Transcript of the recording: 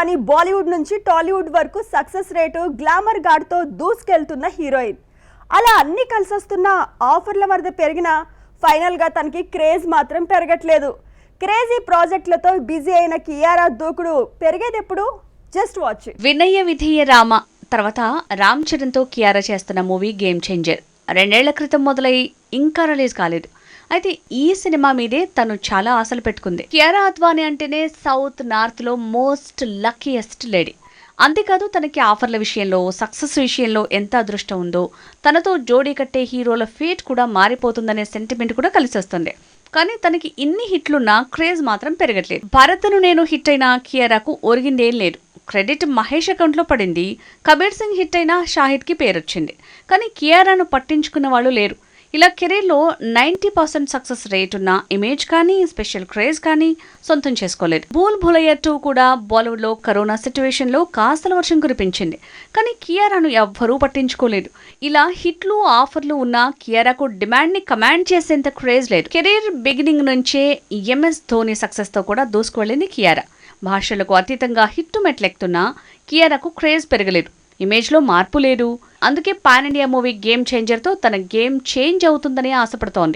కానీ బాలీవుడ్ నుంచి టాలీవుడ్ వరకు సక్సెస్ రేటు గ్లామర్ గాడ్తో దూసుకెళ్తున్న హీరోయిన్. అలా అన్ని కలిసొస్తున్న ఆఫర్ల వరద పెరిగినా ఫైనల్గా తనకి క్రేజ్ మాత్రం పెరగట్లేదు. క్రేజీ ప్రాజెక్టులతో బిజీ అయిన కియారా దూకుడు పెరిగేదెప్పుడు? Just watch. వినయ విధేయ రామ తర్వాత రామ్ చరణ్తో కియారా చేస్తున్న మూవీ గేమ్ చేంజర్. రెండేళ్ళ క్రితం మొదలై ఇంకా రిలీజ్ కాలేదు. అయితే ఈ సినిమా మీదే తను చాలా ఆశలు పెట్టుకుంది. కియారా అద్వానీ అంటేనే సౌత్ నార్త్లో మోస్ట్ లక్కీయెస్ట్ లేడీ అంతేకాదు తనకి ఆఫర్ల విషయంలో సక్సెస్ విషయంలో ఎంత అదృష్టం ఉందో తనతో జోడీ కట్టే హీరోల ఫేట్ కూడా మారిపోతుందనే సెంటిమెంట్ కూడా కలిసి వస్తుంది కానీ తనకి ఇన్ని హిట్లున్నా క్రేజ్ మాత్రం పెరగట్లేదు. భరత్ను నేను హిట్ అయిన కియారాకు ఒరిగిందేం లేదు. క్రెడిట్ మహేష్ అకౌంట్లో పడింది. కబీర్ సింగ్ హిట్ అయినా షాహిద్కి పేరొచ్చింది. కానీ కియారాను పట్టించుకున్న వాళ్ళు లేరు. ఇలా కెరీర్లో నైంటీ పర్సెంట్ సక్సెస్ రేట్ ఉన్న ఇమేజ్ కానీ స్పెషల్ క్రేజ్ కానీ సొంతం చేసుకోలేదు. భూల్ భులయ్య టూ కూడా బాలీవుడ్లో కరోనా సిచ్యువేషన్లో కాస్తల వర్షం కురిపించింది. కానీ కియారాను ఎవ్వరూ పట్టించుకోలేదు. ఇలా హిట్లు ఆఫర్లు ఉన్న కియారాకు డిమాండ్ని కమాండ్ చేసేంత క్రేజ్ లేదు. కెరీర్ బిగినింగ్ నుంచే ఎంఎస్ ధోని సక్సెస్తో కూడా దూసుకువెళ్ళింది కియారా. భాషలకు అతీతంగా హిట్టు మెట్లెక్కుతున్నా కియారాకు క్రేజ్ పెరగలేదు. ఇమేజ్లో మార్పు లేదు. అందుకే పాన్ ఇండియా మూవీ గేమ్ చేంజర్తో తన గేమ్ చేంజ్ అవుతుందని ఆశపడుతోంది.